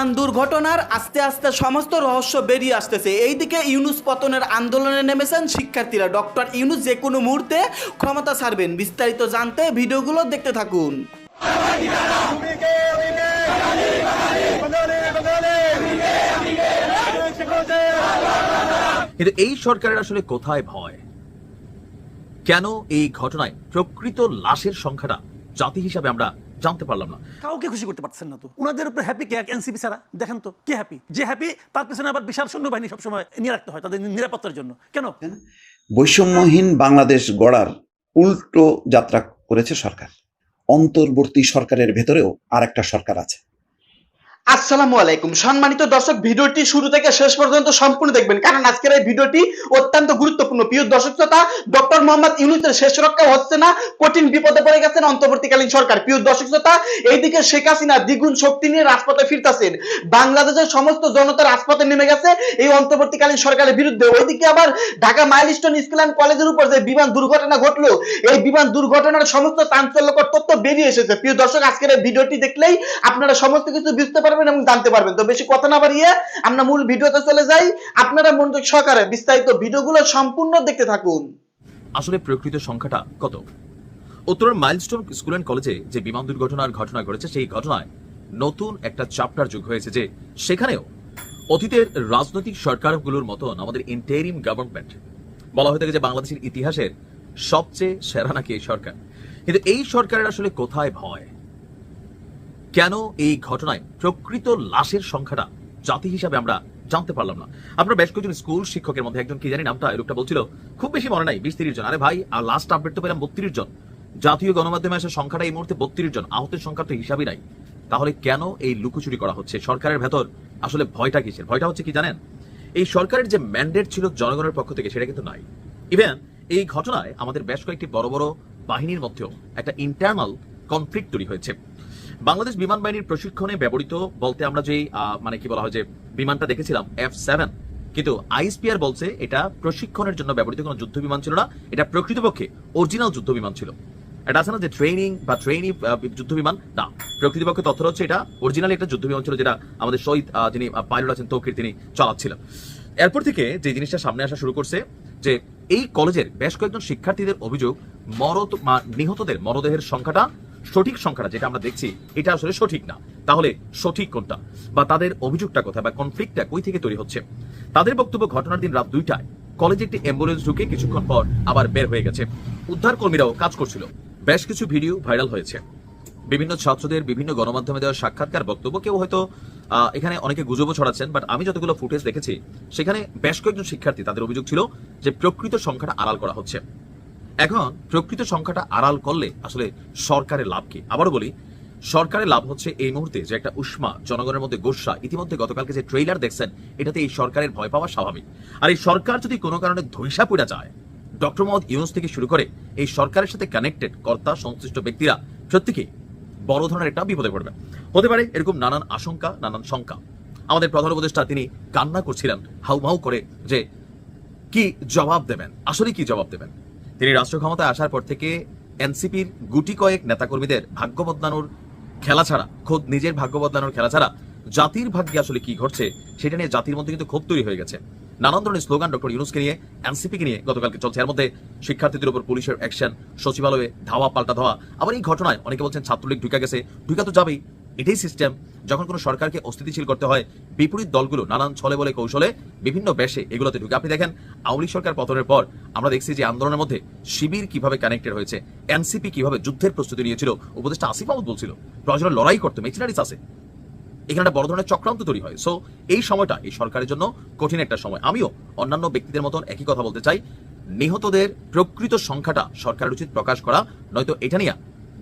বিমান দুর্ঘটনার আস্তে আস্তে সমস্ত রহস্য বেরিয়ে আসতেছে। এইদিকে ইউনুস পতনের আন্দোলনে নেমেছেন শিক্ষার্থীরা। ডক্টর ইউনুস যে কোনো মুহূর্তে ক্ষমতা ছাড়বেন। বিস্তারিত জানতে ভিডিওগুলো দেখতে থাকুন। কিন্তু এই সরকারের আসলে কোথায় ভয়? কেন এই ঘটনায় প্রকৃত লাশের সংখ্যাটা জাতি হিসাবে আমরা জানতে পারলাম না। কাউকে খুশি করতে পারছেন না তো। ওনাদের উপর হ্যাপি কে? এনসিপি ছাড়া। দেখেন তো কে হ্যাপি যে হ্যাপি তার পিছনে আবার বিশাল সৈন্যবাহিনী সবসময় নিয়ে রাখতে হয় তাদের নিরাপত্তার জন্য। কেন? বৈষম্যহীন বাংলাদেশ গড়ার উল্টো যাত্রা করেছে সরকার। অন্তর্বর্তী সরকারের ভেতরেও আর একটা সরকার আছে। আসসালামু আলাইকুম। সম্মানিত দর্শক, ভিডিওটি শুরু থেকে শেষ পর্যন্ত সম্পূর্ণ দেখবেন। কারণ আজকের এই ভিডিওটি অত্যন্ত গুরুত্বপূর্ণ। প্রিয় দর্শক শ্রোতা, ডক্টর মোহাম্মদ ইউনুসের শেষ রক্ষা হচ্ছে না, কঠিন বিপদে পড়ে গেছেন অন্তর্বর্তীকালীন সরকার। প্রিয় দর্শক শ্রোতা, এইদিকে শেখ হাসিনা দ্বিগুণ শক্তি নিয়ে রাজপথে ফিরতেছেন। বাংলাদেশের সমস্ত জনতা রাজপথে নেমে গেছে এই অন্তর্বর্তীকালীন সরকারের বিরুদ্ধে। ওইদিকে আবার ঢাকা মাইলস্টোন স্কুল অ্যান্ড কলেজের উপর যে বিমান দুর্ঘটনা ঘটলো, এই বিমান দুর্ঘটনার সমস্ত চাঞ্চল্যকর তথ্য বেরিয়ে এসেছে। প্রিয় দর্শক, আজকের এই ভিডিওটি দেখলেই আপনারা সমস্ত কিছু বুঝতে পারবেন। এবং জানতে পারবেন। তো বেশি কথা না বাড়িয়ে আমরা মূল ভিডিওতে চলে যাই। আপনারা মনোযোগ সহকারে বিস্তারিত ভিডিওগুলো সম্পূর্ণ দেখতে থাকুন। আসলে প্রকৃত সংখ্যাটা কত? উত্তরের মাইলস্টোন স্কুল অ্যান্ড কলেজে যে বিমান দুর্ঘটনার ঘটনা ঘটেছে, সেই ঘটনায় নতুন একটা চ্যাপ্টার যোগ হয়েছে যে সেখানেও অতীতের রাজনৈতিক সরকারগুলোর মতন আমাদের ইন্টেরিম গভর্নমেন্ট বলা হয়ে থাকে যে বাংলাদেশের ইতিহাসের সবচেয়ে সেরা নাকি এই সরকার? কিন্তু এই সরকারের আসলে কোথায় ভয়? কেন এই ঘটনায় প্রকৃত লাশের সংখ্যাটা জাতি হিসাবে আমরা জানতে পারলাম না। আমরা বেশ কয়েকজন স্কুল শিক্ষকের মধ্যে একজন, কি জানি নামটা লোকটা বলছিল, খুব বেশি মনে নাই, বিশ তিরিশ জন। আরে ভাই, আর লাস্ট আপডেট তো পেলাম বত্রিশ জন। জাতীয় গণমাধ্যমে আসা সংখ্যাটা এই মুহূর্তে বত্রিশ জন, আহতের সংখ্যা তো হিসাবই নাই। তাহলে কেন এই লুকোচুরি করা হচ্ছে? সরকারের ভেতর আসলে ভয়টা কিসের? ভয়টা হচ্ছে কি জানেন? এই সরকারের যে ম্যান্ডেট ছিল জনগণের পক্ষ থেকে, সেটা কিন্তু নাই। ইভেন এই ঘটনায় আমাদের বেশ কয়েকটি বড় বড় বাহিনীর মধ্যেও একটা ইন্টারনাল কনফ্লিক্ট তৈরি হয়েছে। বাংলাদেশ বিমান বাহিনীর প্রশিক্ষণে ব্যবহৃত বলতে আমরা যে মানে কি বলা হয় যে বিমানটা দেখেছিলাম এফ সেভেন কিন্তু আইএসপিআর বলছে এটা প্রশিক্ষণের জন্য ব্যবহৃত কোনো যুদ্ধ বিমান ছিল না, এটা প্রকৃতপক্ষে অরিজিনাল যুদ্ধ বিমান ছিল। এটা আছে না যে ট্রেনিং বা যুদ্ধ বিমান? না। প্রকৃতপক্ষে তথ্য হচ্ছে এটা অরিজিনালি একটা যুদ্ধ বিমান ছিল যেটা আমাদের শহীদ যিনি পাইলট আছেন তৌকির তিনি চালাচ্ছিলেন। এরপর থেকে যে জিনিসটা সামনে আসা শুরু করছে, যে এই কলেজের বেশ কয়েকজন শিক্ষার্থীদের অভিযোগ মরত নিহতদের মরদেহের সংখ্যাটা সঠিক সংখ্যাটা যেটা আমরা দেখছি, এটা আসলে সঠিক না। তাহলে সঠিক কোনটা? বা তাদের অভিযোগটা কোথায় বা কনফ্লিক্টটা কই থেকে তৈরি হচ্ছে? তাদের বক্তব্য ঘটনার দিন রাত দুইটায় কলেজে একটি অ্যাম্বুলেন্স ঢুকে কিছুক্ষণ পর আবার বের হয়ে গেছে। উদ্ধার কর্মীরাও কাজ করছিল। বেশ কিছু ভিডিও ভাইরাল হয়েছে। বিভিন্ন ছাত্রদের বিভিন্ন গণমাধ্যমে দেওয়া সাক্ষাৎকার বক্তব্য কেউ হয়তো এখানে অনেকে গুজবও ছড়াচ্ছেন বাট আমি যতগুলো ফুটেজ দেখেছি, সেখানে বেশ কয়েকজন শিক্ষার্থী তাদের অভিযোগ ছিল যে প্রকৃত সংখ্যাটা আড়াল করা হচ্ছে। এখন প্রকৃত সংখ্যাটা আড়াল করলে আসলে সরকারের লাভ কি? আবারও বলি, সরকারের লাভ হচ্ছে এই মুহূর্তে যে একটা উষ্মা জনগণের মধ্যে গোসা, ইতিমধ্যে গতকালকে যে ট্রেইলার দেখছেন, এটাতে এই সরকারের ভয় পাওয়া স্বাভাবিক। আর এই সরকার যদি কোনো কারণে ধৈসা পড়া যায় ডক্টর মোহাম্মদ ইউনুস থেকে শুরু করে এই সরকারের সাথে কানেক্টেড কর্তা, সংশ্লিষ্ট ব্যক্তিরা প্রত্যেকেই বড় ধরনের একটা বিপদে পড়বে? হতে পারে এরকম নানান আশঙ্কা, নানান শঙ্কা। আমাদের প্রধান উপদেষ্টা তিনি কান্না করছিলেন, হাউমাউ করে যে কি জবাব দেবেন? আসলে কি জবাব দেবেন? তিনি রাষ্ট্র ক্ষমতায় আসার পর থেকে এনসিপির গুটি কয়েক নেতাকর্মীদের ভাগ্য বদলানোর খেলা ছাড়া, খোদ নিজের ভাগ্য বদলানোর খেলা ছাড়া জাতির ভাগ্যে আসলে কি ঘটছে সেটা নিয়ে জাতির মধ্যে কিন্তু ক্ষোভ তৈরি হয়ে গেছে। নানান ধরনের স্লোগান ডক্টর ইউনুসকে নিয়ে, এনসিপিকে নিয়ে গতকালকে চলছে। এর মধ্যে শিক্ষার্থীদের উপর পুলিশের অ্যাকশন, সচিবালয়ে ধাওয়া, পাল্টা ধাওয়া। আবার এই ঘটনায় অনেকে বলছেন ছাত্রলীগ ঢুকে গেছে। ঢুকা তো যাবেই। এটাই সিস্টেম যখন কোনো সরকারকে অস্থিতিশীল করতে হয়, বিপরীত দলগুলো নানান ছলে বলে কৌশলে বিভিন্ন বেশে এগুলোতে ঢুকে। আপনি দেখেন, আওয়ামী সরকার পতনের পর আমরা দেখছি যে আন্দোলনের মধ্যে শিবির কীভাবে কানেক্টেড হয়েছে, এনসিপি কীভাবে যুদ্ধের প্রস্তুতি নিয়েছিল, উপদেষ্টা আসিফ মাহমুদ বলছিল, প্রয়োজনে লড়াই করতে মেচিনারিস আছে। এখানে একটা বড় ধরনের চক্রান্ত তৈরি হয়। সো এই সময়টা এই সরকারের জন্য কঠিন একটা সময়। আমিও অন্যান্য ব্যক্তিদের মতন একই কথা বলতে চাই। নিহতদের প্রকৃত সংখ্যাটা সরকারের উচিত প্রকাশ করা, নয়তো এটা নিয়ে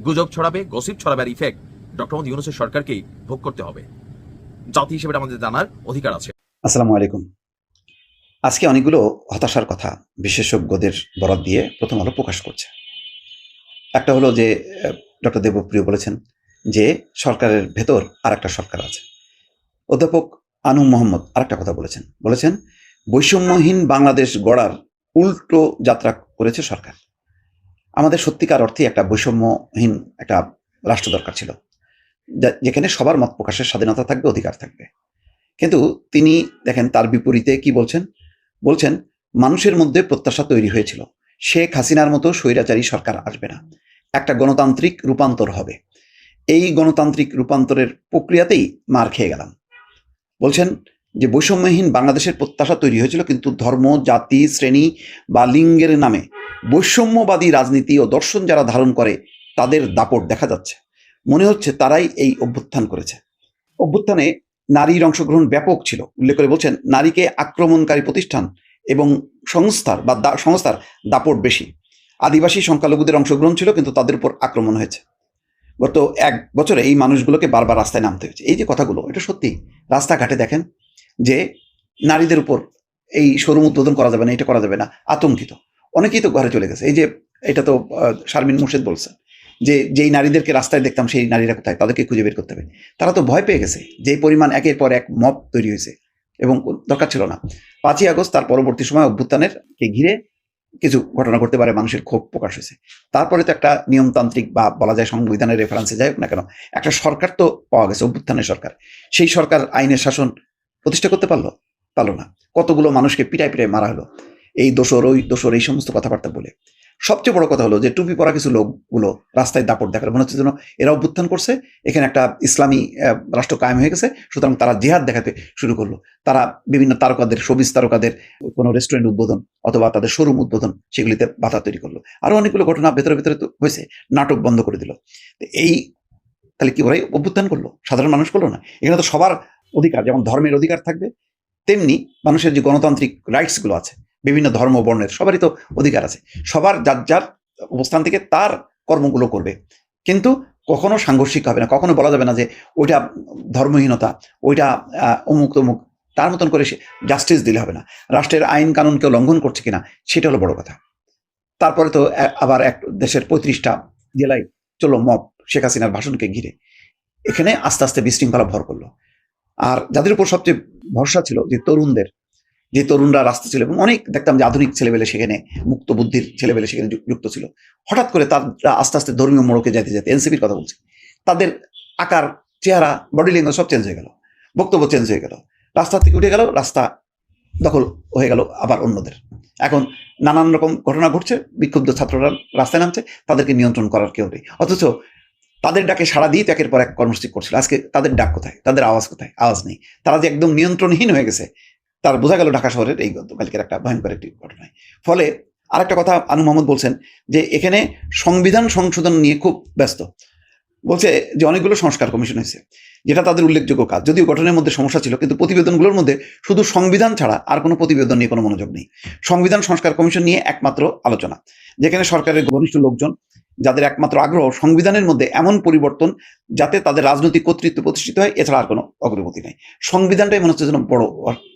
গুজব ছড়াবে গসিপ ছড়াবে, আর ইফেক্ট ডক্টর মোহাম্মদ ইউনুসের সরকারকেই ভোগ করতে হবে। জাতি হিসেবে আমাদের জানার অধিকার আছে। আসসালামু আলাইকুম। আজকে অনেকগুলো হতাশার কথা বিশেষজ্ঞদের বরাদ দিয়ে প্রথম আলো প্রকাশ করছে। একটা হলো যে ডক্টর দেবপ্রিয় বলেছেন যে, সরকারের ভেতর আর একটা সরকার আছে। অধ্যাপক আনু মোহাম্মদ আর একটা কথা বলেছেন। বলেছেন, বৈষম্যহীন বাংলাদেশ গড়ার উল্টো যাত্রা করেছে সরকার। আমাদের সত্যিকার অর্থে একটা বৈষম্যহীন একটা রাষ্ট্র দরকার ছিল। যেখানে সবার মত প্রকাশের স্বাধীনতা থাকবে, অধিকার থাকবে। কিন্তু তিনি দেখেন তার বিপরীতে কি বলছেন? বলছেন, মানুষের মধ্যে প্রত্যাশা তৈরি হয়েছিল। শেখ হাসিনার মতো স্বৈরাচারী সরকার আসবে না। একটা গণতান্ত্রিক রূপান্তর হবে। এই গণতান্ত্রিক রূপান্তরের প্রক্রিয়াতেই মার খেয়ে গেলাম। বলছেন যে, বৈষম্যহীন বাংলাদেশের প্রত্যাশা তৈরি হয়েছিল, কিন্তু ধর্ম, জাতি, শ্রেণি বা লিঙ্গের নামে বৈষম্যবাদী রাজনীতি ও দর্শন যারা ধারণ করে, তাদের দাপট দেখা যাচ্ছে। মনে হচ্ছে তারাই এই অভ্যুত্থান করেছে। অভ্যুত্থানে নারীর অংশগ্রহণ ব্যাপক ছিল। উল্লেখ করে বলছেন, নারীকে আক্রমণকারী প্রতিষ্ঠান এবং সংস্থার বা সংস্থার দাপট বেশি। আদিবাসী সংখ্যালঘুদের অংশগ্রহণ ছিল, কিন্তু তাদের উপর আক্রমণ হয়েছে। গত এক বছরে এই মানুষগুলোকে বারবার রাস্তায় নামতে হয়েছে। এই যে কথাগুলো, এটা সত্যি। রাস্তাঘাটে দেখেন যে নারীদের উপর এই শোরুম উদ্বোধন করা যাবে না, এটা করা যাবে না, আতঙ্কিত। অনেকেই তো ঘরে চলে গেছে। এই যে, এটা তো শারমিন মুর্শেদ বলছেন। যে, যেই নারীদেরকে রাস্তায় দেখতাম, সেই নারীরা কোথায়? তাদেরকে খুঁজে বের করতে হবে। তারা তো ভয় পেয়ে গেছে যে পরিমাণ একের পর এক মব তৈরি হয়েছে এবং দরকার ছিল না। পাঁচই আগস্ট তার পরবর্তী সময় অভ্যুত্থানের কে ঘিরে কিছু ঘটনা ঘটতে পারে, মানুষের ক্ষোভ প্রকাশ হয়েছে। তারপরে তো একটা নিয়মতান্ত্রিক বা বলা যায় সংবিধানের রেফারেন্সে যাই হোক না কেন, একটা সরকার তো পাওয়া গেছে, অভ্যুত্থানের সরকার। সেই সরকার আইনের শাসন প্রতিষ্ঠা করতে পারল? পারল না। কতগুলো মানুষকে পিটায় পিটায় মারা হলো? এই দোষর, ওই দোষর এই সমস্ত কথাবার্তা বলে। সবচেয়ে বড় কথা হলো যে টুপি পরা কিছু লোকগুলো রাস্তায় দাপট দেখার মনে হচ্ছে যেন এরা অভ্যুত্থান করছে। এখানে একটা ইসলামী রাষ্ট্র কায়েম হয়ে গেছে। সুতরাং তারা জেহাদ দেখাতে শুরু করল। তারা বিভিন্ন তারকাদের সবিজ তারকাদের কোনো রেস্টুরেন্ট উদ্বোধন অথবা তাদের শোরুম উদ্বোধন সেগুলিতে বাধা তৈরি করল। আরও অনেকগুলো ঘটনা ভেতরে ভেতরে তো হয়েছে। নাটক বন্ধ করে দিল। এই তাহলে কি ওরাই অভ্যুত্থান করল? সাধারণ মানুষ করল না? এখানে তো সবার অধিকার, যেমন ধর্মের অধিকার থাকবে, তেমনি মানুষের যে গণতান্ত্রিক রাইটসগুলো আছে বিভিন্ন ধর্ম বর্ণের সবারই তো অধিকার আছে। সবার যার যার অবস্থান থেকে তার কর্মগুলো করবে। কিন্তু কখনো সাংঘর্ষিক হবে না, কখনো বলা যাবে না যে ওইটা ধর্মহীনতা, ওইটা অমুক তমুক, তার মতন করে জাস্টিস দিলে হবে না। রাষ্ট্রের আইন কানুন কেউ লঙ্ঘন করছে কিনা, সেটা হলো বড় কথা। তারপরে তো আবার এক দেশের পঁয়ত্রিশটা জেলায় চলো মব, শেখ হাসিনার ভাষণকে ঘিরে। এখানে আস্তে আস্তে বিশৃঙ্খলা ভর করল। আর যাদের উপর সবচেয়ে ভরসা ছিল যে তরুণদের যে তরুণরা রাস্তা ছিল এবং অনেক দেখতাম যে আধুনিক ছেলেবেলে সেখানে মুক্ত বুদ্ধির ছেলেবেলে সেখানে যুক্ত ছিল। হঠাৎ করে তারা আস্তে আস্তে ধর্মীয় মোড়কে যেতে যেতে এনসিপির কথা বলছি। তাদের আকার, চেহারা বডি ল্যাঙ্গুয়েজ সব চেঞ্জ হয়ে গেল। বক্তব্য চেঞ্জ হয়ে গেল। রাস্তা থেকে উঠে গেল, রাস্তা দখল হয়ে গেল আবার অন্যদের। এখন নানান রকম ঘটনা ঘটছে, বিক্ষুব্ধ ছাত্ররা রাস্তায় নামছে, তাদেরকে নিয়ন্ত্রণ করার কেউ নেই। অথচ তাদের ডাকে সাড়া দিয়ে একের পর এক কর্মসূচি করছিল। আজকে তাদের ডাক কোথায়? তাদের আওয়াজ কোথায়? আওয়াজ নেই। তারা যে একদম নিয়ন্ত্রণহীন হয়ে গেছে তার বোঝা গেল ঢাকা শহরের এই গতকালকের একটা ভয়ঙ্কর একটি ঘটনায় ফলে আরেকটা কথা আনু মোহাম্মদ বলছেন যে, এখানে সংবিধান সংশোধন নিয়ে খুব ব্যস্ত। বলছে যে, অনেকগুলো সংস্কার কমিশন হয়েছে, যেটা তাদের উল্লেখযোগ্য কাজ। যদিও গঠনের মধ্যে সমস্যা ছিল, কিন্তু প্রতিবেদনগুলোর মধ্যে শুধু সংবিধান ছাড়া আর কোনো প্রতিবেদন নিয়ে কোনো মনোযোগ নেই। সংবিধান সংস্কার কমিশন নিয়ে একমাত্র আলোচনা, যেখানে সরকারের ঘনিষ্ঠ লোকজন, যাদের একমাত্র আগ্রহ, সংবিধানের মধ্যে এমন পরিবর্তন যাতে তাদের রাজনৈতিক কর্তৃত্ব প্রতিষ্ঠিত হয়, এছাড়া আর কোনো অগ্রগতি নেই। সংবিধানটাই মনে হচ্ছে যেন বড়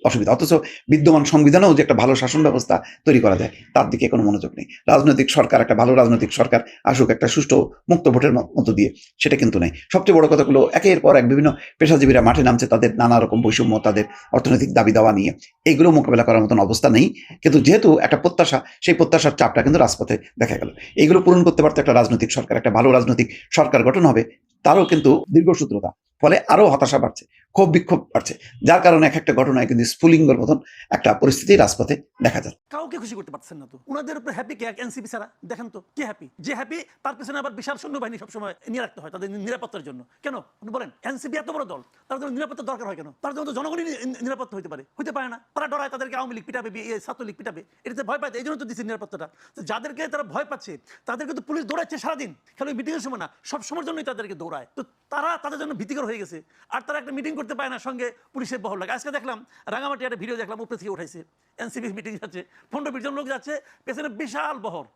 অসুবিধা। অথচ বিদ্যমান সংবিধানেও যে একটা ভালো শাসন ব্যবস্থা তৈরি করা যায়, তার দিকে কোনো মনোযোগ নেই। রাজনৈতিক সরকার, একটা ভালো রাজনৈতিক সরকার আসুক, একটা সুষ্ঠু মুক্ত ভোটের ম- মধ্য দিয়ে, সেটা কিন্তু নেই। সবচেয়ে বড় কথাগুলো, একের পর এক বিভিন্ন পেশাজীবীরা মাঠে নামছে তাদের নানা রকম বৈষম্য, তাদের অর্থনৈতিক দাবি দাওয়া নিয়ে। এইগুলো মোকাবেলা করার মতন অবস্থা নেই। কিন্তু যেহেতু একটা প্রত্যাশা, সেই প্রত্যাশার চাপটা কিন্তু রাজপথে দেখা গেল। এইগুলো পূরণ করতে পারতে একটা রাজনৈতিক সরকার, একটা ভালো রাজনৈতিক সরকার গঠন হবে তারও কিন্তু দীর্ঘসূত্রতা। ফলে আরও হতাশা বাড়ছে। ক্ষোভ বিক্ষোভ বাড়ছে। যার কারণে এক একটা ঘটনায় কিন্তু স্ফুলিঙ্গর মতন একটা পরিস্থিতি রাজপথে দেখা যাচ্ছে। কাউকে খুশি করতে পারছেন না তো? ওনাদের উপরে হ্যাপি কে? এনসিপি ছাড়া? দেখেন তো, কে হ্যাপি যে হ্যাপি তার পেছনে আবার বিশাল সৈন্যবাহিনী সবসময় নিয়ে রাখতে হয় তাদের নিরাপত্তার জন্য। কেন? বলেন এনসিপি এত বড় দল, তার জন্য নিরাপত্তা দরকার হয় কেন? তার জন্য তো জনগণই নিরাপত্তা হতে পারে। হতে পারে না। তারা ডরায়, তাদেরকে আওয়ামী লীগ পিটাবে ছাত্রলীগ পিটাবে। এটাতে ভয় পায় এই জন্য তো দিচ্ছে নিরাপত্তাটা। তো যাদেরকে তারা ভয় পাচ্ছে, তাদেরকে তো পুলিশ দৌড়াচ্ছে সারাদিন। খালি মিটিংয়ের সময় না সব সময়ের জন্যই তাদেরকে দৌড়ায়। তো তারা তাদের জন্য ভীতিকর হয়ে গেছে। আর তারা একটা মিটিং করতে পায় না, সঙ্গে পুলিশের বহর লাগে। আজকে দেখলাম রাঙামাটি একটা ভিডিও দেখলাম, উপরে থেকে উঠাইছে। এনসিপি মিটিং যাচ্ছে, পনেরো বিশ জন লোক যাচ্ছে, পেছনে বিশাল বহর।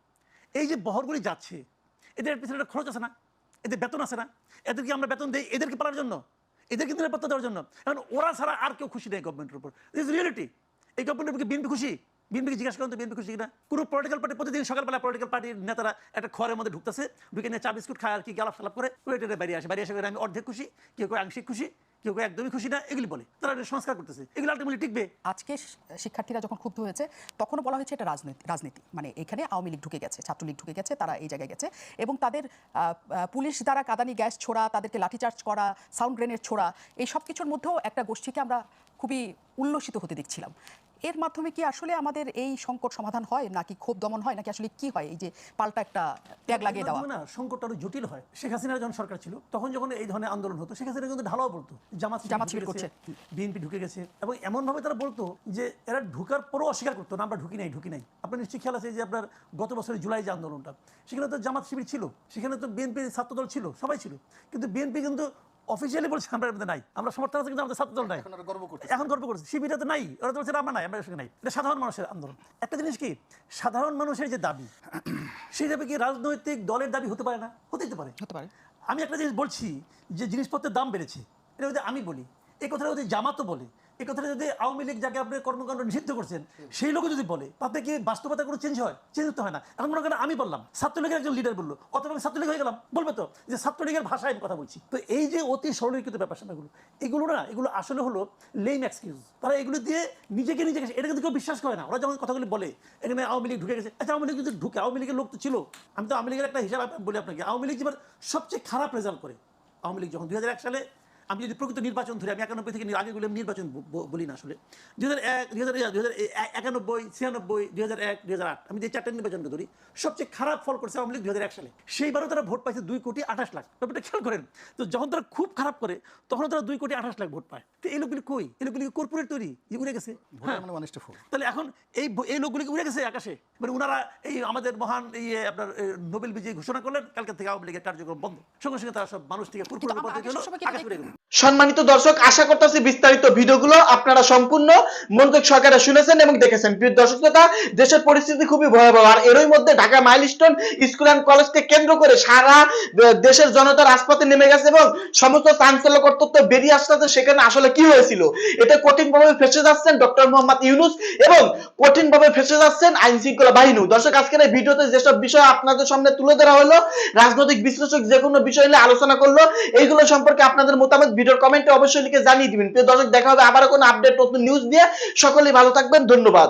এই যে বহরগুলি যাচ্ছে, এদের পেছনে একটা খরচ আছে না? এদের বেতন আছে না? এদেরকে আমরা বেতন দিই এদেরকে পালার জন্য? এদেরকে নিরাপত্তা দেওয়ার জন্য? এখন ওরা ছাড়া আর কেউ খুশি নেই গভর্নমেন্টের উপর। ইজ রিয়েলিটি এই গভর্নমেন্টের বিএনপি খুশি? বিএনপিকে জিজ্ঞাসা করুন তো বিএনপি খুশি কিনা? কোনো পলিটিক্যাল পার্টি প্রতিদিন সকালবেলা পলিটিক্যাল পার্টির নেতারা একটা খড়ের মধ্যে ঢুকতেছে, ঢুকে নিয়ে চা বিস্কুট খায় আর কি গালাপ সালাপ করে ওয়েটারে বাইরে আসে। বাইরে করে আমি অর্ধেক খুশি, কেউ কেউ আংশিক খুশি, কেউ কেউ একদমই খুশি না। এগুলি বলে। তারা সংস্কার করতেছে। এগুলো আলটিমেটলি টিকবে। আজকে শিক্ষার্থীরা যখন ক্ষুব্ধ হয়েছে, তখনও বলা হয়েছে এটা রাজনীতি রাজনীতি। মানে এখানে আওয়ামী লীগ ঢুকে গেছে, ছাত্রলীগ ঢুকে গেছে, তারা এই জায়গায় গেছে। এবং তাদের পুলিশ দ্বারা কাদানি গ্যাস ছোড়া, তাদেরকে লাঠিচার্জ করা, সাউন্ড গ্রেনেড ছোড়া, এই সব কিছুর মধ্যেও একটা গোষ্ঠীকে আমরা খুবই উল্লসিত হতে দেখছিলাম। এর মাধ্যমে কি আসলে আমাদের এই সংকট সমাধান হয়? নাকি ক্ষোভ দমন হয়? নাকি আসলে কি হয়? এই যে পাল্টা একটা ট্যাগ লাগিয়ে দেওয়া। না সংকটটা আরও জটিল হয়। শেখ হাসিনার যখন সরকার ছিল তখন যখন এই ধরনের আন্দোলন হতো শেখ হাসিনা কিন্তু ঢালাও বলতো জামাত জামাত শিবির করছে। বিএনপি ঢুকে গেছে এবং এমন ভাবে তারা বলতো যে এরা ঢুকার পরও অস্বীকার করতো না আমরা ঢুকি নাই ঢুকি নাই। আপনার নিশ্চয়ই খেয়াল আছে যে আপনার গত বছরের জুলাই যে আন্দোলনটা সেখানে তো জামাত শিবির ছিল সেখানে তো বিএনপি ছাত্রদল ছিল সবাই ছিল। কিন্তু বিএনপি কিন্তু অফিসিয়ালি বলছে আমরা এর মধ্যে নাই। আমরা সমর্থন আছে কিন্তু আমাদের ছাত্র দল নাই। এখন গর্ব করছে শিবিরা তো নাই ওরা তো বলছে আমরা নাই আমরা সঙ্গে নাই। এটা সাধারণ মানুষের আন্দোলন। একটা জিনিস কি? সাধারণ মানুষের যে দাবি সেই দাবি কি রাজনৈতিক দলের দাবি হতে পারে না? হতে পারে। হতে পারে। আমি একটা জিনিস বলছি যে জিনিসপত্রের দাম বেড়েছে। এটা যদি আমি বলি এই কথাটা যদি জামাতও বলে এই কথাটা যদি আওয়ামী লীগ যাকে আপনি কর্মকাণ্ড নিষিদ্ধ করছেন, সেই লোকও যদি বলে, তাতে কি বাস্তবতা কোনো চেঞ্জ হয়? চেঞ্জ তো হয় না। এখন মনে করেন আমি বললাম, ছাত্রলীগের একজন লিডার বলল অথবা আমি ছাত্রলীগ হয়ে গেলাম। বলবে তো যে ছাত্রলীগের ভাষায় আমি কথা বলছি। তো এই যে অতি সরলীকৃত ব্যাপার স্যাপারগুলো, এগুলো না, এগুলো আসলে হলো লেম এক্সকিউজ তারা এগুলো দিয়ে নিজেকে নিজেকে এটা কিন্তু কেউ বিশ্বাস করে না। ওরা যখন কথাগুলি বলে এখানে আওয়ামী লীগ ঢুকে গেছে। আচ্ছা আওয়ামী লীগ যদি ঢুকে, আওয়ামী লীগের লোক তো ছিল। আমি তো আওয়ামী লীগের একটা হিসাব বলি আপনাকে। আওয়ামী লীগ যেবার সবচেয়ে খারাপ রেজাল্ট করে। আওয়ামী লীগ যখন দু হাজার এক সালে আমি যদি প্রকৃত নির্বাচন ধরি আমি একানব্বই থেকে আগেগুলো আমি নির্বাচন বলি না আসলে। দুই হাজার এক দুই হাজার দুই হাজার একানব্বই ছিয়ানব্বই দুই হাজার এক দুই হাজার আট আমি যে চারটে নির্বাচনটা ধরি সবচেয়ে খারাপ ফল করছে আওয়ামী লীগ দুই হাজার এক সালে। সেইবারও তারা ভোট পাইছে দুই কোটি আঠাশ লাখ। ব্যাপারটা খেয়াল করেন তো যখন তারা খুব খারাপ করে তখন তারা দুই কোটি আঠাশ লাখ ভোট পায়। তো এই লোকগুলি কই? এই লোকগুলি কর্পোরেট তৈরি? উড়ে গেছে। হ্যাঁ। তাহলে এখন এই এই লোকগুলিকে উড়ে গেছে আকাশে? মানে ওনারা এই আমাদের মহান এই আপনার নোবেল বিজয়ী ঘোষণা করলেন কালকে থেকে আওয়ামী লীগের কার্যক্রম বন্ধ। সঙ্গে সঙ্গে তারা সব মানুষ থেকে কর্পোরেট আকাশে উড়ে গেল। সম্মানিত দর্শক আশা করতেছি বিস্তারিত ভিডিওগুলো আপনারা সম্পূর্ণ মনোযোগ সহকারে শুনেছেন এবং দেখেছেন। প্রিয় দর্শক শ্রোতা, দেশের পরিস্থিতি খুবই ভয়াবহ আর এরই মধ্যে ঢাকা মাইলস্টোন স্কুল অ্যান্ড কলেজকে কেন্দ্র করে সারা দেশের জনতা রাজপথে নেমে গেছে এবং সমস্ত চাঞ্চল্যকর তথ্য বেরিয়ে আসতেছে সেখানে আসলে কি হয়েছিল? এটা কঠিনভাবে ফেসে যাচ্ছেন ডক্টর মোহাম্মদ ইউনুস এবং কঠিনভাবে ফেসে যাচ্ছেন আইন শৃঙ্খলা বাহিনী দর্শক আজকের এই ভিডিওতে যেসব বিষয় আপনাদের সামনে তুলে ধরা হলো রাজনৈতিক বিশ্লেষক যে কোনো বিষয় নিয়ে আলোচনা করল এইগুলো সম্পর্কে আপনাদের মতামত ভিডিওর কমেন্টে অবশ্যই লিখে জানিয়ে দিবেন। প্রিয় দর্শক, দেখা হবে আবারও কোনো আপডেট নতুন নিউজ দিয়ে সকলেই ভালো থাকবেন, ধন্যবাদ।